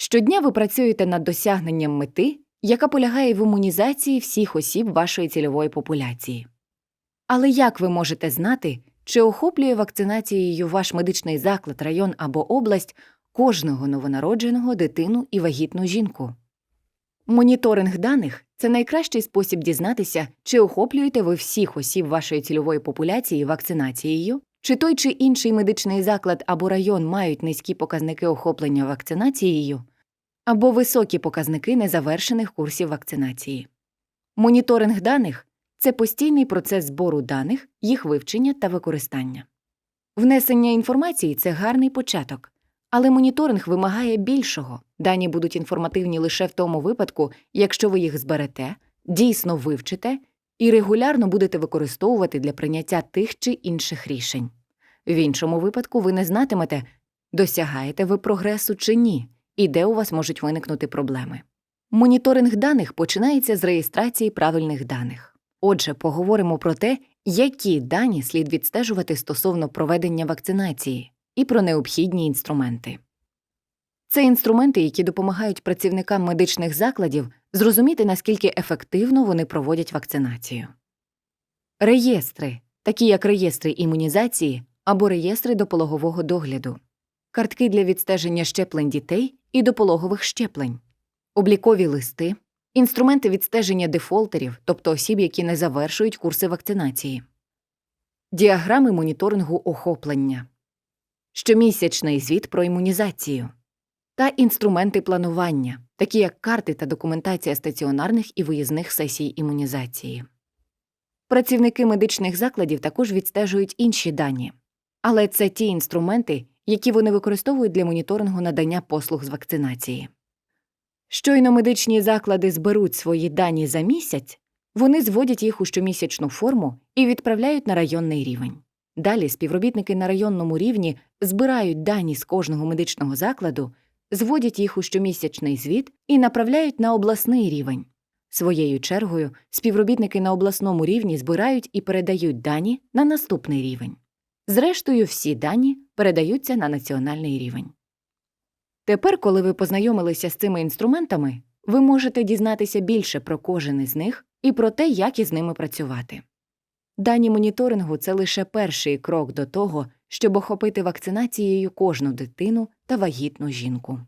Щодня ви працюєте над досягненням мети, яка полягає в імунізації всіх осіб вашої цільової популяції. Але як ви можете знати, чи охоплює вакцинацією ваш медичний заклад, район або область кожного новонародженого дитину і вагітну жінку? Моніторинг даних це найкращий спосіб дізнатися, чи охоплюєте ви всіх осіб вашої цільової популяції вакцинацією, чи той чи інший медичний заклад або район мають низькі показники охоплення вакцинацією, або високі показники незавершених курсів вакцинації. Моніторинг даних це постійний процес збору даних, їх вивчення та використання. Внесення інформації це гарний початок, але моніторинг вимагає більшого. Дані будуть інформативні лише в тому випадку, якщо ви їх зберете, дійсно вивчите і регулярно будете використовувати для прийняття тих чи інших рішень. В іншому випадку ви не знатимете, досягаєте ви прогресу чи ні, і де у вас можуть виникнути проблеми. Моніторинг даних починається з реєстрації правильних даних. Отже, поговоримо про те, які дані слід відстежувати стосовно проведення вакцинації і про необхідні інструменти. Це інструменти, які допомагають працівникам медичних закладів зрозуміти, наскільки ефективно вони проводять вакцинацію. Реєстри, такі як реєстри імунізації або реєстри допологового догляду, картки для відстеження щеплень дітей і допологових щеплень, облікові листи, інструменти відстеження дефолтерів, тобто осіб, які не завершують курси вакцинації, діаграми моніторингу охоплення, щомісячний звіт про імунізацію та інструменти планування, такі як карти та документація стаціонарних і виїзних сесій імунізації. Працівники медичних закладів також відстежують інші дані, але це ті інструменти, які вони використовують для моніторингу надання послуг з вакцинації. Щойно медичні заклади зберуть свої дані за місяць, вони зводять їх у щомісячну форму і відправляють на районний рівень. Далі співробітники на районному рівні збирають дані з кожного медичного закладу, зводять їх у щомісячний звіт і направляють на обласний рівень. Своєю чергою співробітники на обласному рівні збирають і передають дані на наступний рівень. Зрештою, всі дані передаються на національний рівень. Тепер, коли ви познайомилися з цими інструментами, ви можете дізнатися більше про кожен із них і про те, як із ними працювати. Дані моніторингу це лише перший крок до того, щоб охопити вакцинацією кожну дитину та вагітну жінку.